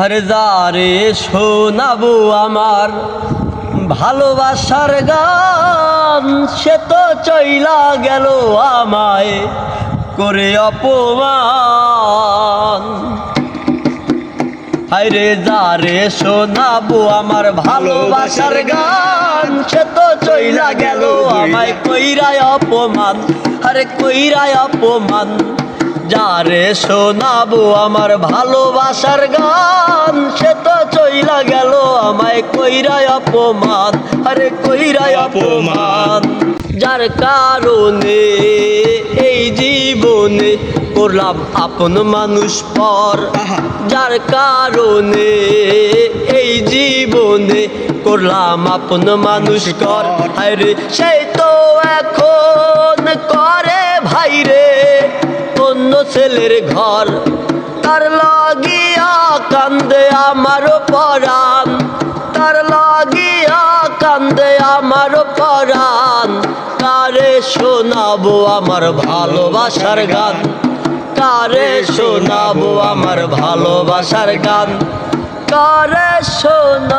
আরে যারে শোনাবো আমার, ভালোবাসার গান সে তো চইলা গেল আমায় করে অপমান। আরে যারে শোনাবো আমার, ভালোবাসার গান সে তো চইলা গেল আমায় কইরায় অপমান, আরে কইরায় অপমান। যারে শোনাবো আমার ভালোবাসার গান। সে তো চইলা গেল আমায় কইরায় অপমান। আরে কইরায় অপমান। যার কারণে এই জীবনে করলাম আপন মানুষ পর। যার কারণে এই জীবনে করলাম আপন মানুষ কর আরে সেই তো এখন অন্য ছেলের ঘর। তার লাগিয়া কান্দে আমার পরাণ। তার লাগিয়া কান্দে আমার পরাণ। কারে শোনাবো আমার ভালোবাসার গান? কারে শোনাবো আমার ভালোবাসার গান? কারে শোনা